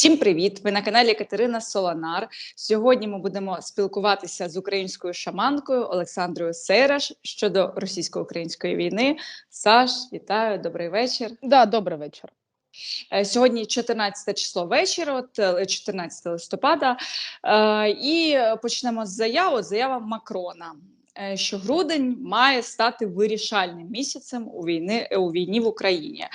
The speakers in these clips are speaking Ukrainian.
Всім привіт! Ви на каналі Катерина Солонар. Сьогодні ми будемо спілкуватися з українською шаманкою Олександрою Сейраш щодо російсько-української війни. Саш, вітаю, добрий вечір. Да, добрий вечір. Е, Сьогодні 14 число вечора, от, е, 14 листопада. Е, І почнемо з заяви. Заява Макрона. Е, Що грудень має стати вирішальним місяцем у війни е, у війні в Україні.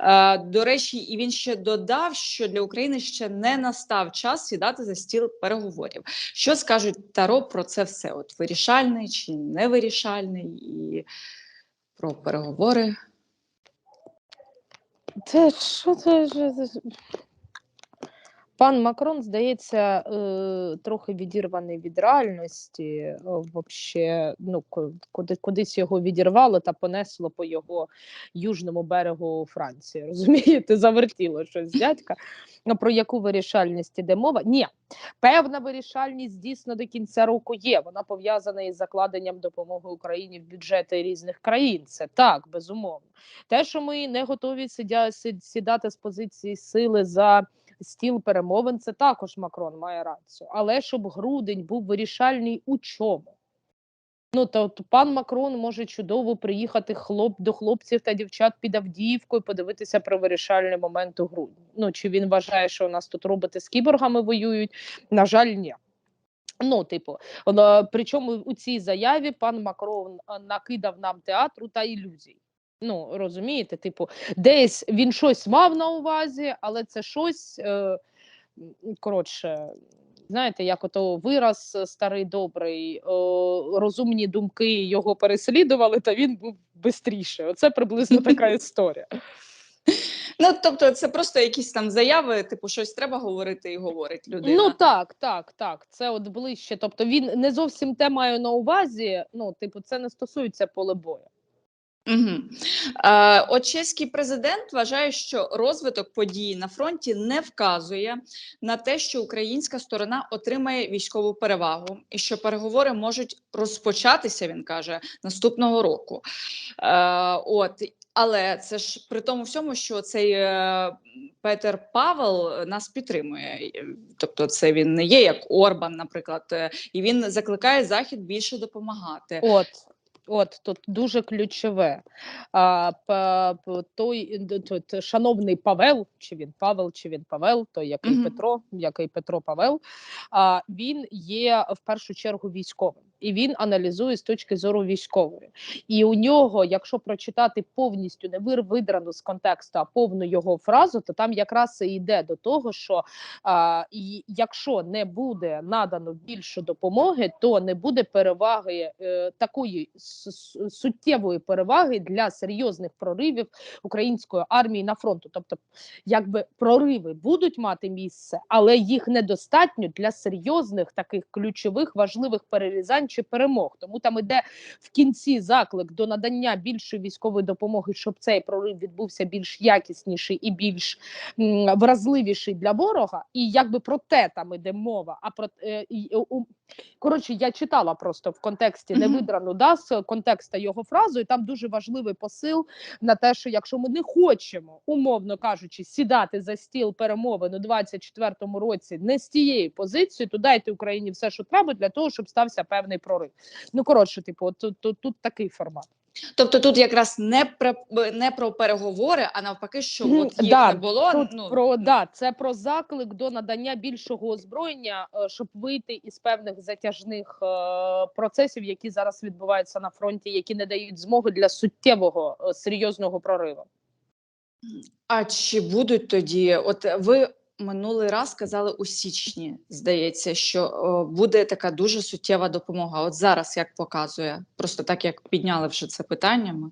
Е, До речі, і він ще додав, що для України ще не настав час сідати за стіл переговорів. Що скажуть Таро про це все? От вирішальний чи невирішальний, і про переговори. Це що це? Пан Макрон, здається, е, трохи відірваний від реальності. е, Вообще, ну, ку- куди, кудись його відірвало та понесло по його южному берегу Франції. Розумієте, завертіло щось дядька. Ну, про яку вирішальність іде мова? Ні, певна вирішальність дійсно до кінця року є. Вона пов'язана із закладенням допомоги Україні в бюджети різних країн. Це так, безумовно. Те, що ми не готові сидя, сід- сідати з позиції сили за стіл перемовин, це також Макрон має рацію. Але щоб грудень був вирішальний у чому? Ну, то, то пан Макрон може чудово приїхати хлоп до хлопців та дівчат під Авдіївкою, подивитися про вирішальний момент у грудні. Ну чи він вважає, що у нас тут роботи з кіборгами воюють? На жаль, ні. Ну, типу, причому у цій заяві пан Макрон накидав нам театру та ілюзій. Ну, розумієте, типу, десь він щось мав на увазі, але це щось е, коротше. Знаєте, як ото вираз е, старий добрий, е, розумні думки його переслідували, та він був бистріше. Оце приблизно така історія. Ну, тобто, це просто якісь там заяви, типу, щось треба говорити і говорить людина. Ну так, так, так. Це от ближче. Тобто він не зовсім те має на увазі. Ну, типу, це не стосується поле бою. Угу. Е, от чеський президент вважає, що розвиток подій на фронті не вказує на те, що українська сторона отримає військову перевагу, і що переговори можуть розпочатися, він каже, наступного року. Е, от. Але це ж при тому всьому, що цей е, Петер Павел нас підтримує. Е, Тобто, це він не є як Орбан, наприклад, е, і він закликає Захід більше допомагати. От. От тут дуже ключове. А, той тут, шановний Павел, чи він Павел, чи він Павел, той який Мгм. Петро, який Петро Павел, а, він є в першу чергу військовим. І він аналізує з точки зору військової. І у нього, якщо прочитати повністю не вир- видрану з контексту, а повну його фразу, то там якраз і йде до того, що а, і якщо не буде надано більше допомоги, то не буде переваги е, такої суттєвої переваги для серйозних проривів української армії на фронту. Тобто, якби прориви будуть мати місце, але їх недостатньо для серйозних таких ключових важливих перерізань чи перемог. Тому там іде в кінці заклик до надання більшої військової допомоги, щоб цей прорив відбувся більш якісніший і більш вразливіший для ворога. І якби про те там іде мова. А про е, у, коротше, я читала просто в контексті не невидрану да, з контекста його фразу, і там дуже важливий посил на те, що якщо ми не хочемо, умовно кажучи, сідати за стіл перемовин у 24-му році не з тієї позиції, то дайте Україні все, що треба для того, щоб стався певний прорив. Ну коротше, типу, тут, тут, тут такий формат. Тобто тут якраз не про не про переговори, а навпаки, що Мгм, от їх да, не було. Тут ну, про да, це про заклик до надання більшого озброєння, е, щоб вийти із певних затяжних е, процесів, які зараз відбуваються на фронті, які не дають змоги для суттєвого е, серйозного прориву. А чи будуть тоді? От ви минулий раз казали у січні, здається, що о, буде така дуже суттєва допомога. От зараз як показує, просто так як підняли вже це питання. Ми.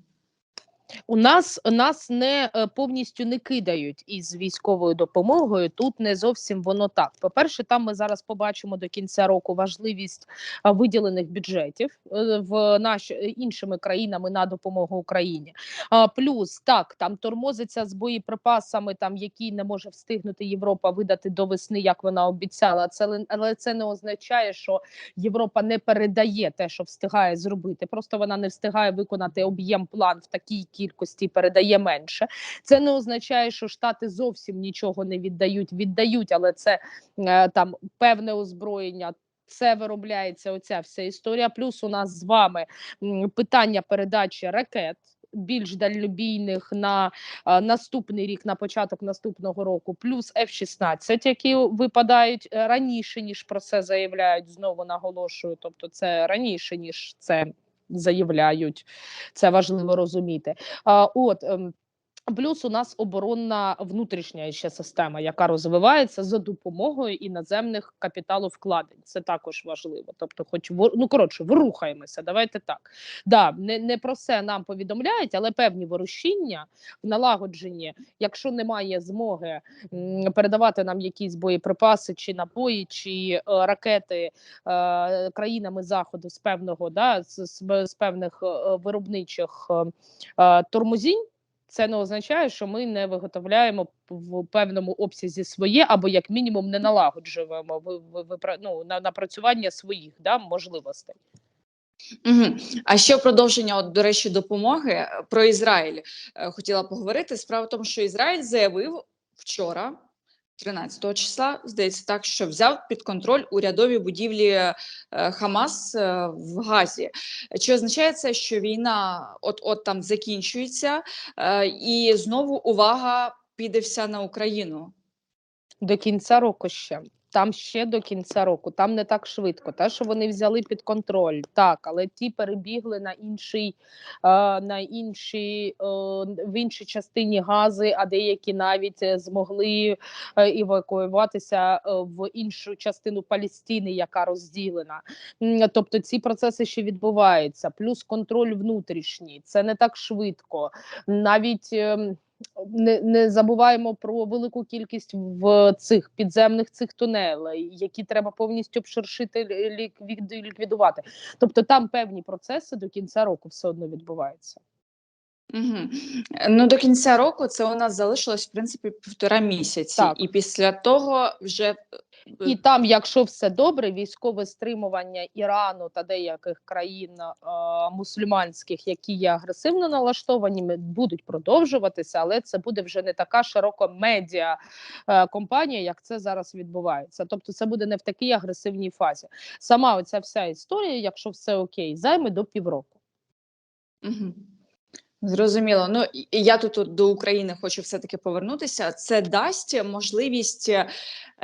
У нас нас не е, повністю не кидають із військовою допомогою. Тут не зовсім воно так. По перше, там ми зараз побачимо до кінця року важливість виділених бюджетів е, в наші е, іншими країнами на допомогу Україні. А, плюс так там тормозиться з боєприпасами, там які не може встигнути Європа видати до весни, як вона обіцяла. Це але це не означає, що Європа не передає те, що встигає зробити. Просто вона не встигає виконати об'єм план в такій кількості, передає менше. Це не означає, що штати зовсім нічого не віддають. Віддають, але це е, там певне озброєння. Це виробляється оця вся історія. Плюс у нас з вами питання передачі ракет більш дальнобійних на а, наступний рік, на початок наступного року, плюс F-16, які випадають е, раніше ніж про це заявляють. Знову наголошую. Тобто, це раніше ніж це заявляють. Це важливо розуміти. От. Плюс у нас оборонна внутрішня ще система, яка розвивається за допомогою іноземних капіталовкладень. Це також важливо. Тобто, хоч ну коротше, ворухаємося. Давайте так. Да, не, не про це нам повідомляють, але певні ворушіння в налагодженні, якщо немає змоги передавати нам якісь боєприпаси, чи набої, чи е, ракети е, країнами заходу з певного да з, з, з певних е, виробничих е, е, тормозінь. Це не означає, що ми не виготовляємо в певному обсязі своє, або як мінімум не налагоджуємо ви, ну, на напрацювання своїх да, можливостей. Угу. А ще продовження, от, до речі, допомоги е, про Ізраїль е, хотіла поговорити. Справа в тому, що Ізраїль заявив вчора, 13 числа, здається, так, що взяв під контроль урядові будівлі е, Хамас е, в Газі. Чи означає це, що війна от-от там закінчується, е, і знову увага піде вся на Україну? До кінця року ще. Там ще до кінця року, там не так швидко. Те, що вони взяли під контроль, так, але ті перебігли на інший, е, на інші, е, в іншій частині гази, а деякі навіть е, змогли евакуюватися в іншу частину Палістини, яка розділена. Тобто ці процеси ще відбуваються, плюс контроль внутрішній. Це не так швидко. Навіть. Не, не забуваємо про велику кількість в цих підземних цих тунелей, які треба повністю обширшити лік- лік- ліквідувати. Тобто там певні процеси до кінця року все одно відбуваються. Угу. Ну, до кінця року це у нас залишилось, в принципі, півтора місяці. Так. І після того вже І там, якщо все добре, військове стримування Ірану та деяких країн е, мусульманських, які є агресивно налаштовані, будуть продовжуватися, але це буде вже не така широко медіа е, компанія, як це зараз відбувається. Тобто, це буде не в такій агресивній фазі. Сама оця вся історія, якщо все окей, займе до півроку. Угу. Зрозуміло. Ну і я тут до України хочу все-таки повернутися. Це дасть можливість е,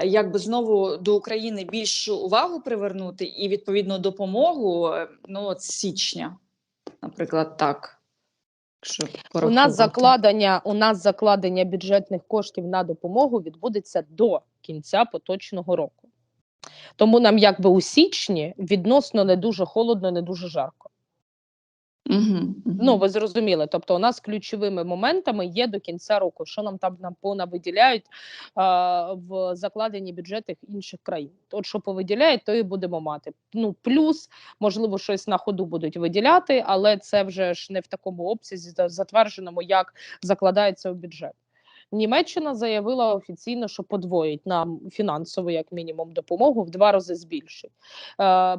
якби знову до України більшу увагу привернути і відповідно допомогу. е, Ну, от січня, наприклад, так. Якщо У нас закладення, у нас закладення бюджетних коштів на допомогу відбудеться до кінця поточного року. Тому нам якби у січні відносно не дуже холодно, не дуже жарко. Угу. Ну, ви зрозуміли. Тобто, у нас ключовими моментами є до кінця року, що нам там нам понавиділяють а, в закладені бюджети інших країн. От що повиділяють, то і будемо мати. Ну плюс, можливо, щось на ходу будуть виділяти, але це вже ж не в такому обсязі за- затвердженому, як закладається в бюджет. Німеччина заявила офіційно, що подвоїть нам фінансову, як мінімум, допомогу в два рази збільшить. Е,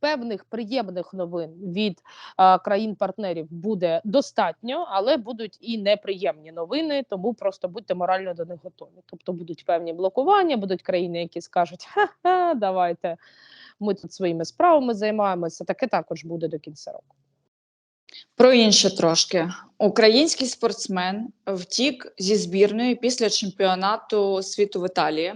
певних приємних новин від е, країн-партнерів буде достатньо, але будуть і неприємні новини, тому просто будьте морально до них готові. Тобто будуть певні блокування, будуть країни, які скажуть: ха-ха, давайте ми тут своїми справами займаємося. Таке також буде до кінця року. Про інше трошки. Український спортсмен втік зі збірної після чемпіонату світу в Італії,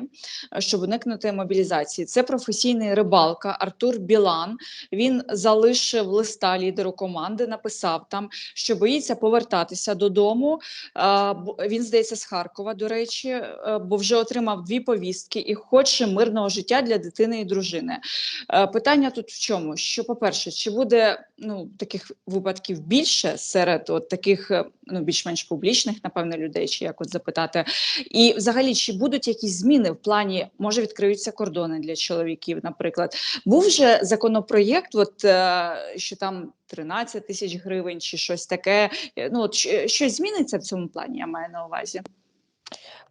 щоб уникнути мобілізації. Це професійний рибалка Артур Білан. Він залишив листа лідеру команди, написав там, що боїться повертатися додому. Він здається з Харкова, до речі, е, бо вже отримав дві повістки і хоче мирного життя для дитини і дружини. Е, Питання тут в чому? Що, по-перше, чи буде ну, таких випадків більше серед от таких е, ну, більш-менш публічних, напевно, людей, чи як от запитати? І взагалі, чи будуть якісь зміни в плані, може, відкриються кордони для чоловіків, наприклад? Був вже законопроєкт, от, е, що там 13 тисяч гривень чи щось таке. Е, Ну, от, щось зміниться в цьому плані, я маю на увазі.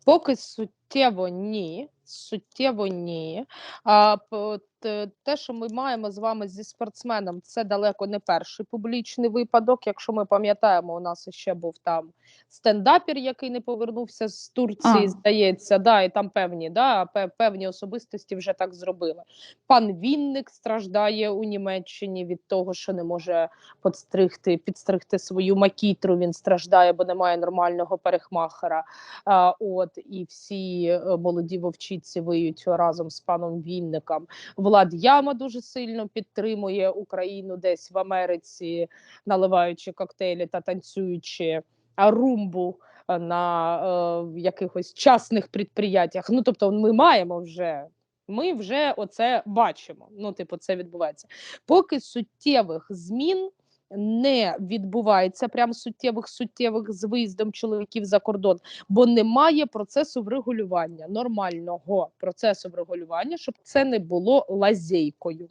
Поки суттєво ні. Суттєво ні. А, те, те, що ми маємо з вами зі спортсменом, це далеко не перший публічний випадок. Якщо ми пам'ятаємо, у нас ще був там стендапер, який не повернувся з Турції, А. здається, да, і там певні, да, певні особистості вже так зробили. Пан Вінник страждає у Німеччині від того, що не може підстригти, підстригти свою макітру. Він страждає, бо немає нормального парикмахера. А, от і всі е, молоді вовчиці виють разом з паном Вінником. Влад Яма дуже сильно підтримує Україну десь в Америці, наливаючи коктейлі та танцюючи румбу е, на е, якихось частних підприємствах. Ну тобто, ми маємо вже. Ми вже оце бачимо. Ну, типу, це відбувається. Поки суттєвих змін не відбувається, прям суттєвих суттєвих з виїздом чоловіків за кордон, бо немає процесу врегулювання, нормального процесу врегулювання, щоб це не було лазейкою.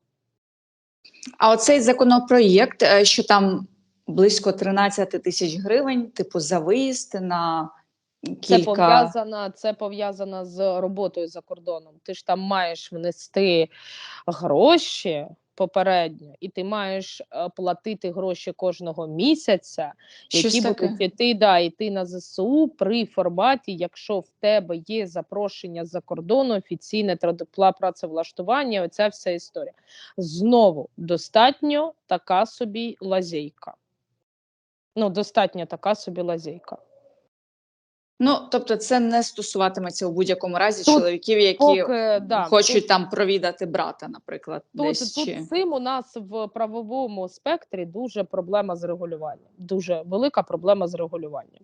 А оцей законопроєкт, е, що там близько 13 тисяч гривень, типу, за виїзд на Це кілька. пов'язано, це пов'язано з роботою за кордоном. Ти ж там маєш внести гроші попередньо, і ти маєш е, платити гроші кожного місяця, які таке. будуть іти, да, іти на ЗСУ при форматі, якщо в тебе є запрошення за кордону, офіційне працевлаштування, оця вся історія. Знову достатньо така собі лазейка. Ну, достатньо така собі лазейка. Ну, тобто, це не стосуватиметься у будь-якому разі Тут чоловіків, які Поки, да, хочуть тут- там провідати брата, наприклад, Тут, десь тут чи цим у нас в правовому спектрі дуже проблема з регулюванням. Дуже велика проблема з регулюванням.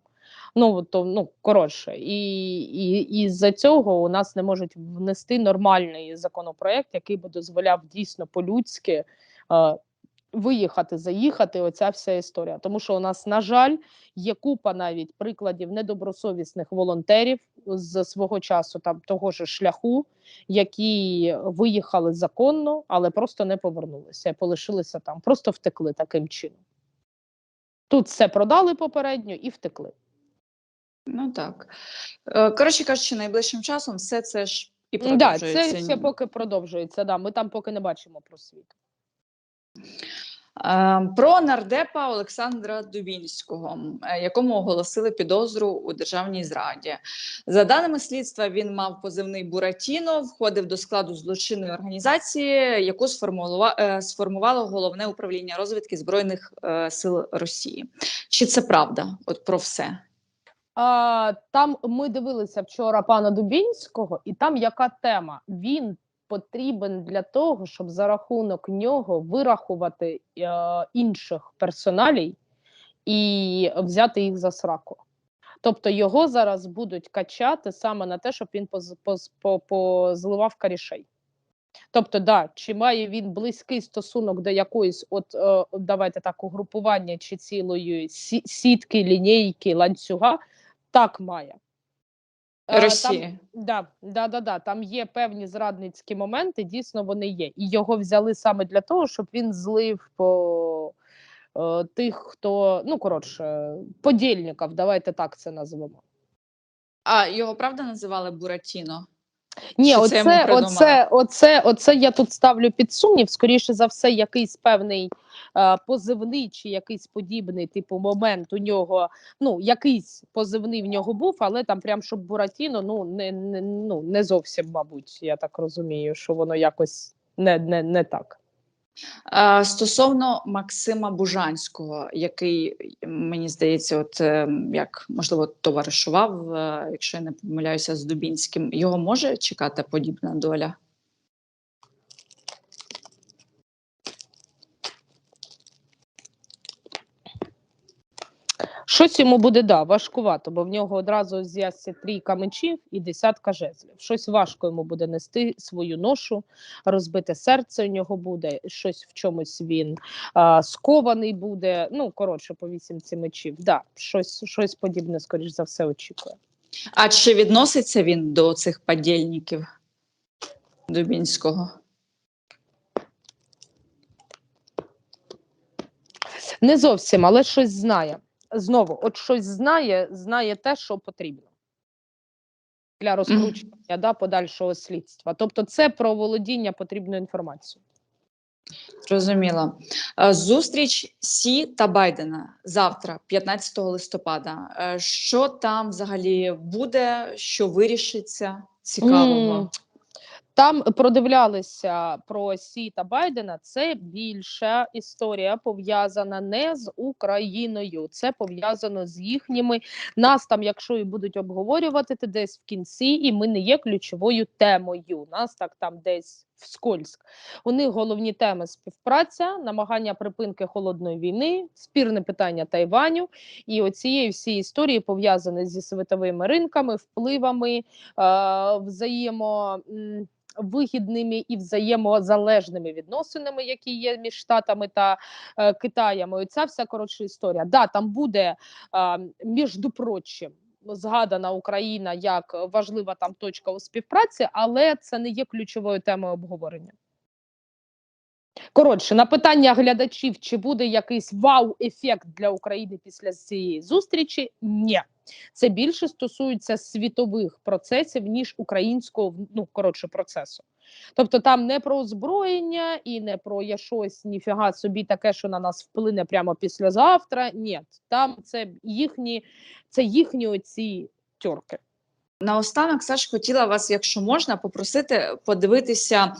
Ну то ну коротше, і, і, і з-за цього у нас не можуть внести нормальний законопроект, який би дозволяв дійсно по-людськи е, виїхати, заїхати. Оця вся історія. Тому що у нас, на жаль, є купа навіть прикладів недобросовісних волонтерів з свого часу, там того ж шляху, які виїхали законно, але просто не повернулися, полишилися там, просто втекли таким чином. Тут все продали попередньо і втекли. ну так. Е, Коротше кажучи, найближчим часом все це ж і Да, це ще поки продовжується. Да, ми там поки не бачимо просвіт. Е, Про нардепа Олександра Дубінського, е, якому оголосили підозру у державній зраді. За даними слідства, він мав позивний Буратіно, входив до складу злочинної організації, яку е, сформувало головне управління розвідки збройних сил Росії. Чи це правда? От про все. Там ми дивилися вчора пана Дубінського, і там яка тема? Він потрібен для того, щоб за рахунок нього вирахувати е, інших персоналій і взяти їх за сраку. Тобто його зараз будуть качати саме на те, щоб він поз, поз, по, позливав карішей. Тобто, да, чи має він близький стосунок до якоїсь, от е, давайте так, угрупування чи цілої сітки, лінійки, ланцюга, так має. Е, Росії. Там, да, да, да, да, там є певні зрадницькі моменти, дійсно вони є. І його взяли саме для того, щоб він злив по е, тих, хто, ну коротше, подільників, давайте так це назвемо. А його правда називали Буратіно? Ні, це оце, оце, оце, оце я тут ставлю під сумнів. Скоріше за все, якийсь певний е, позивний чи якийсь подібний типу момент у нього. Ну, якийсь позивний в нього був, але там прям щоб Буратіно, ну не, не, ну, не зовсім, мабуть, я так розумію, що воно якось не, не, не так. Стосовно Максима Бужанського, який мені здається, от е, як можливо товаришував, е, якщо я не помиляюся, з Дубінським, його може чекати подібна доля? Щось йому буде да, важкувато, бо в нього одразу з'явиться трійка мечів і десятка жезлів. Щось важко йому буде нести свою ношу, розбите серце у нього буде, щось в чомусь він а, скований буде. Ну, коротше, по вісімці мечів. Да, щось, щось подібне, скоріш за все, очікує. А чи відноситься він до цих подільників Дубінського? Не зовсім, але щось знає. Знову, от щось знає, знає те, що потрібно. для розкручення да, подальшого слідства. Тобто, це про володіння потрібною інформацією. Зрозуміло. Е, Зустріч Сі та Байдена завтра, 15 листопада. Е, Що там взагалі буде? Що вирішиться? Цікавого. М, Там продивлялися про Сі та Байдена. Це більша історія пов'язана не з Україною, це пов'язано з їхніми. Нас там, якщо і будуть обговорювати, то десь в кінці, і ми не є ключовою темою. Нас так там десь вскользь. У них головні теми співпраця, намагання припинки холодної війни, спірне питання Тайваню. І оцієї всі історії пов'язані зі світовими ринками, впливами, е, взаємо. Вигідними і взаємозалежними відносинами, які є між Штатами та е, Китаєм. Ця вся коротша історія. Да, там буде е, між прочим згадана Україна як важлива там точка у співпраці, але це не є ключовою темою обговорення. Коротше, на питання глядачів, чи буде якийсь вау-ефект для України після цієї зустрічі? Ні. Це більше стосується світових процесів, ніж українського ну, коротше, процесу. Тобто там не про озброєння і не про я щось ніфіга собі таке, що на нас вплине прямо післязавтра. Ні, там це їхні, це їхні оці тьорки. Наостанок, Саш, хотіла вас, якщо можна, попросити подивитися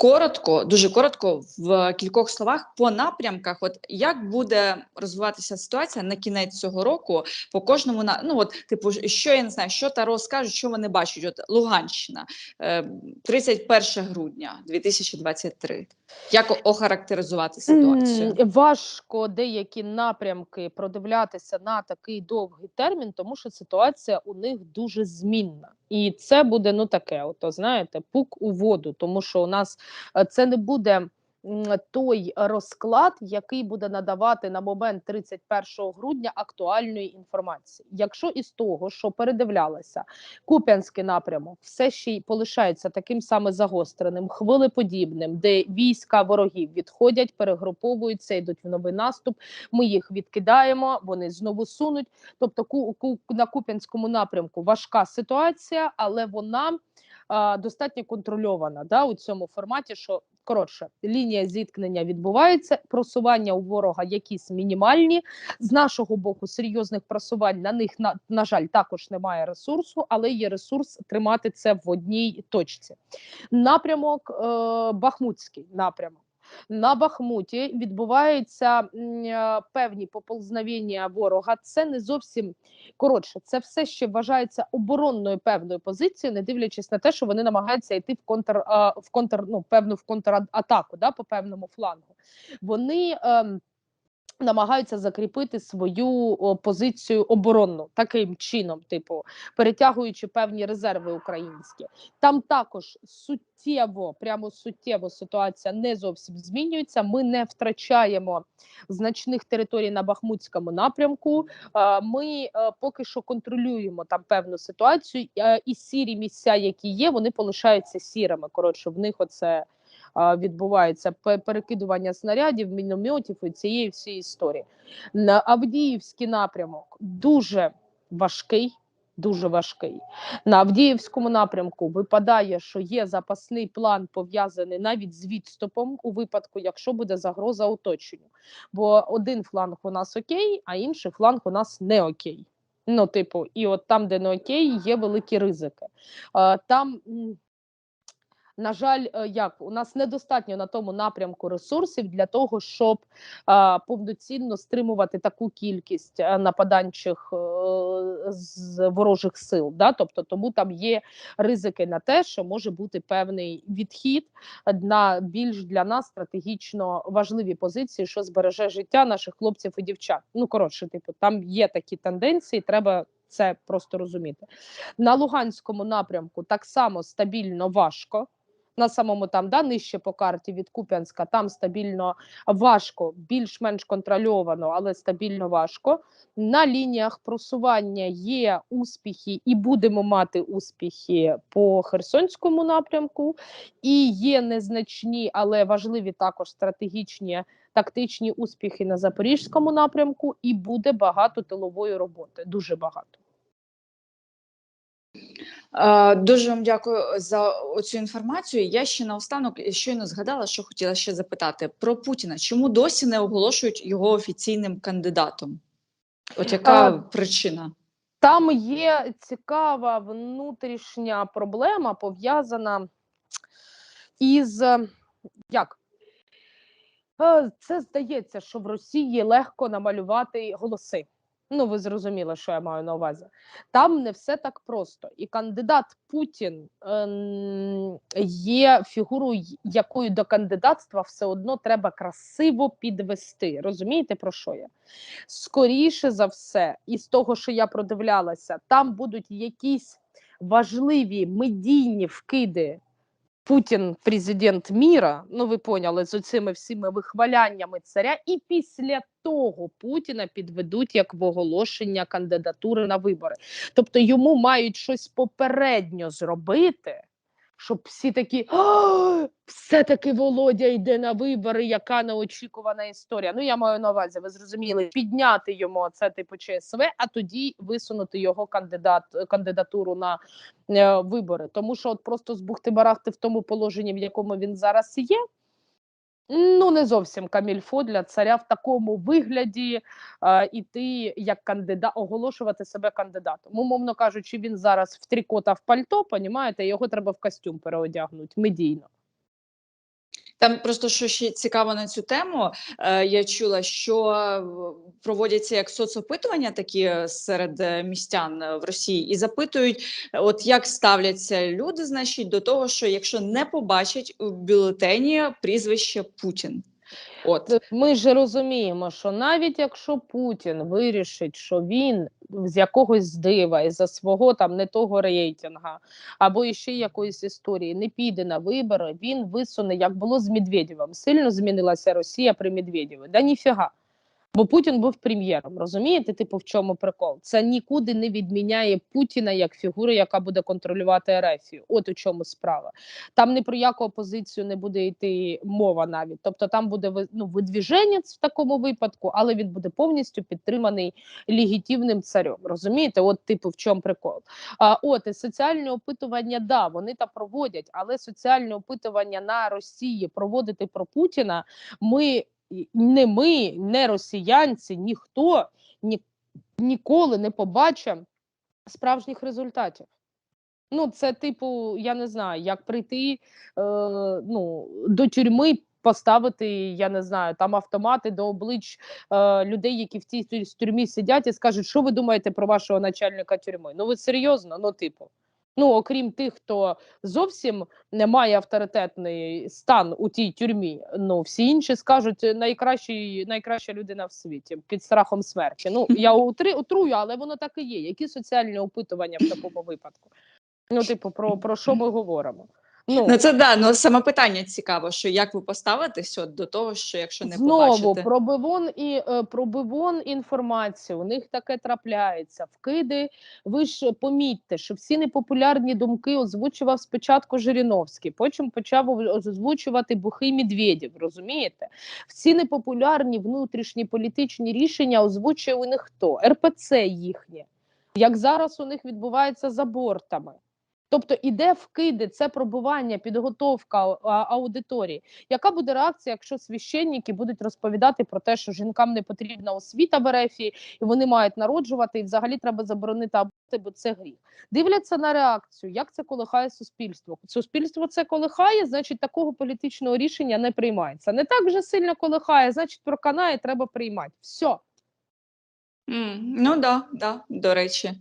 коротко, дуже коротко, в кількох словах по напрямках. От як буде розвиватися ситуація на кінець цього року по кожному на ну от, типу, що я не знаю, що Таро скажуть, що вони бачать. От Луганщина, е, 31 грудня 2023. Як охарактеризувати ситуацію? Важко деякі напрямки продивлятися на такий довгий термін, тому що ситуація у них дуже змінна. І це буде ну таке, ото знаєте, пук у воду, тому що у нас е, це не буде той розклад, який буде надавати на момент 31 грудня актуальної інформації. Якщо із того, що передивлялася, Куп'янський напрямок все ще й полишається таким саме загостреним, хвилеподібним, де війська ворогів відходять, перегруповуються, йдуть в новий наступ. Ми їх відкидаємо, вони знову сунуть. Тобто, на Куп'янському напрямку важка ситуація, але вона достатньо контрольована да, у цьому форматі. що Коротше, лінія зіткнення відбувається, просування у ворога якісь мінімальні. З нашого боку, серйозних просувань на них на, на жаль також немає ресурсу, але є ресурс тримати це в одній точці. Напрямок е, Бахмутський напрямок. На Бахмуті відбуваються е, певні поползновення ворога. Це не зовсім коротше, це все ще вважається оборонною певною позицією, не дивлячись на те, що вони намагаються йти в контр а, в контр, ну певну в контратаку, да, по певному флангу. Вони ем, намагаються закріпити свою позицію оборонну таким чином, типу перетягуючи певні резерви українські. Там також суттєво, прямо суттєво ситуація не зовсім змінюється. Ми не втрачаємо значних територій на Бахмутському напрямку. Ми е, поки що контролюємо там певну ситуацію, е, і сірі місця, які є, вони полишаються сірими. Коротше, в них оце відбувається перекидування снарядів, мінометів і цієї всієї історії. На Авдіївський напрямок дуже важкий. Дуже важкий на Авдіївському напрямку. Випадає, що є запасний план пов'язаний навіть з відступом у випадку, якщо буде загроза оточенню. Бо один фланг у нас окей, а інший фланг у нас не окей. Ну, типу, і от там, де не окей, є великі ризики. Там на жаль, е, як у нас недостатньо на тому напрямку ресурсів для того, щоб а, повноцінно стримувати таку кількість е, нападанчих е, з ворожих сил. Да? Тобто, тому там є ризики на те, що може бути певний відхід на більш для нас стратегічно важливі позиції, що збереже життя наших хлопців і дівчат. Ну коротше, типу, там є такі тенденції, треба. Це просто розуміти на Луганському напрямку. Так само стабільно важко на самому там да нижче по карті від Куп'янська. Там стабільно важко, більш-менш контрольовано, але стабільно важко. На лініях просування є успіхи, і будемо мати успіхи по Херсонському напрямку, і є незначні, але важливі також стратегічні тактичні успіхи на Запорізькому напрямку, і буде багато тилової роботи. Дуже багато. Е, Дуже вам дякую за цю інформацію. Я ще наостанок щойно згадала, що хотіла ще запитати про Путіна. Чому досі не оголошують його офіційним кандидатом? От яка А, причина? Там є цікава внутрішня проблема, пов'язана із е, як? Е, Це здається, що в Росії легко намалювати голоси. Ну, ви зрозуміли, що я маю на увазі. Там не все так просто. І кандидат Путін ем, є фігурою, якою до кандидатства все одно треба красиво підвести. Розумієте, про що я? Скоріше за все, із того, що я продивлялася, там будуть якісь важливі медійні вкиди. Путін президент міра, ну ви поняли, з оцими всіми вихваляннями царя, і після того Путіна підведуть як в оголошення кандидатури на вибори. Тобто йому мають щось попередньо зробити, щоб всі такі «А, все-таки Володя йде на вибори, яка неочікувана історія. Ну я маю на увазі, ви зрозуміли, підняти йому це типу ЧСВ, а тоді висунути його кандидат кандидатуру на е, вибори. Тому що от просто збухти-барахти в тому положенні, в якому він зараз є. Ну, не зовсім камільфо для царя в такому вигляді е, іти як кандидат, оголошувати себе кандидатом. Умовно кажучи, він зараз в трикота в пальто, понімаєте, його треба в костюм переодягнути медійно. Там просто що ще цікаво на цю тему. Е, я чула, що е, проводяться як соцопитування такі е, серед містян в Росії, і запитують, от як ставляться люди, значить, до того, що якщо не побачать у бюлетені прізвище Путін. От Ми ж розуміємо, що навіть якщо Путін вирішить, що він з якогось дива із за свого там не того рейтинга або іще якоїсь історії не піде на вибори, він висуне, як було з Медведєвим. Сильно змінилася Росія при Медведєві. Да ніфіга. Бо Путін був прем'єром. Розумієте, типу, в чому прикол? Це нікуди не відміняє Путіна як фігуру, яка буде контролювати Ерефію. От у чому справа. Там ні про яку опозицію не буде йти мова навіть. Тобто там буде ну, видвіженець в такому випадку, але він буде повністю підтриманий легітимним царем. Розумієте? От, типу, в чому прикол. А, от і соціальні опитування, да, вони та проводять, але соціальні опитування на Росії проводити про Путіна ми. Не ми, не росіянці, ніхто ні, ніколи не побачимо справжніх результатів. Ну, це, типу, я не знаю, як прийти е, ну, до тюрми, поставити, я не знаю, там автомати до облич е, людей, які в цій тюрмі сидять, і скажуть, що ви думаєте про вашого начальника тюрми? Ну, ви серйозно? Ну, типу. Ну, окрім тих, хто зовсім не має авторитетний стан у тій тюрмі. Ну всі інші скажуть «Е, найкращий, найкраща людина в світі під страхом смерті. Ну я утри, утрую, але воно так і є. Які соціальні опитування в такому випадку? Ну, типу, про, про що ми говоримо? Ну, ну це да, ну саме питання цікаво, що як ви поставитесь от до того, що якщо не Знову побачите. пробивон і е, пробивон інформації. У них таке трапляється. Вкиди. Ви ж помітьте, що всі непопулярні думки озвучував спочатку Жириновський, потім почав озвучувати Бухий Медведєв. Розумієте? Всі непопулярні внутрішні політичні рішення озвучує у них хто? РПЦ їхнє. Як зараз у них відбувається за бортами. Тобто іде вкиди, це пробування, підготовка аудиторії. Яка буде реакція, якщо священники будуть розповідати про те, що жінкам не потрібна освіта в РФ, і вони мають народжувати, і взагалі треба заборонити аборти, бо це гріх. Дивляться на реакцію, як це колихає суспільство. Суспільство це колихає, значить такого політичного рішення не приймається. Не так вже сильно колихає, значить проканає, треба приймати. Все. М, ну да, да, до речі.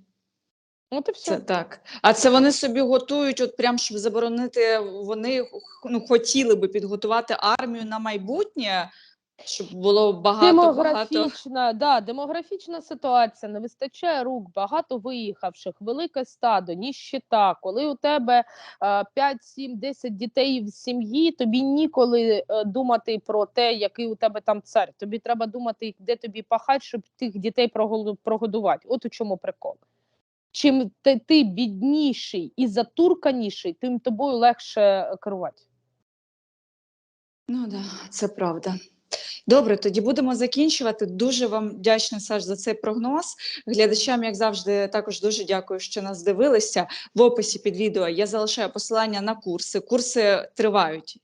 От і все. Це так. А це вони собі готують, от прям щоб заборонити, вони ну, хотіли би підготувати армію на майбутнє, щоб було багато багато. Демографічна, да, демографічна ситуація, не вистачає рук, багато виїхавших, велике стадо, ніщита. Коли у тебе е, 5, 7, 10 дітей в сім'ї, тобі ніколи е, думати про те, який у тебе там цар. Тобі треба думати, де тобі пахати, щоб тих дітей прогодувати. От у чому прикол. Чим ти, ти бідніший і затурканіший, тим тобою легше е, керувати. Ну да, це правда. Добре, тоді будемо закінчувати. Дуже вам вдячна, Саш, за цей прогноз. Глядачам, як завжди, також дуже дякую, що нас дивилися. В описі під відео я залишаю посилання на курси. Курси тривають.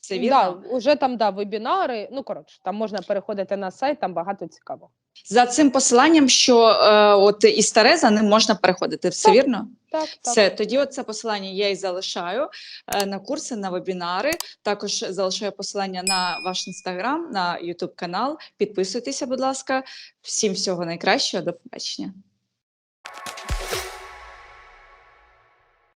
Це вірно? Да, уже там да, вебінари. Ну коротше, там можна переходити на сайт, там багато цікавого. За цим посиланням, що е, от і старе за ним можна переходити. Все Так. вірно? Так, так. Все, тоді от це посилання я і залишаю е, на курси, на вебінари. Також залишаю посилання на ваш інстаграм, на Ютуб канал. Підписуйтеся, будь ласка. Всім всього найкращого. До побачення.